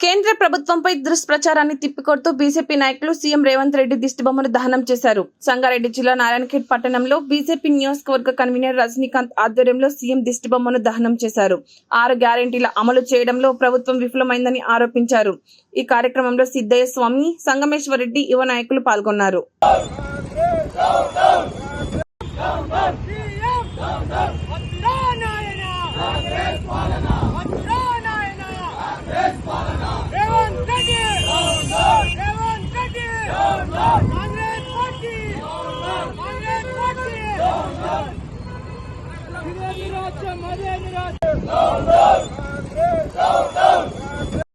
కేంద్ర ప్రభుత్వంపై దుష్ప్రచారాన్ని తిప్పికొడుతూ బీజేపీ నాయకులు సీఎం రేవంత్ రెడ్డి దిష్టిబొమ్మను దహనం చేశారు. సంగారెడ్డి జిల్లా నారాయణఖేడ్ పట్టణంలో బీజేపీ నియోజకవర్గ కన్వీనర్ రజనీకాంత్ ఆధ్వర్యంలో సీఎం దిష్టిబొమ్మను దహనం చేశారు. ఆరు గ్యారెంటీల అమలు చేయడంలో ప్రభుత్వం విఫలమైందని ఆరోపించారు. ఈ కార్యక్రమంలో సిద్దయ్య స్వామి సంగమేశ్వర్ రెడ్డి యువ నాయకులు పాల్గొన్నారు. పాలన! मज़े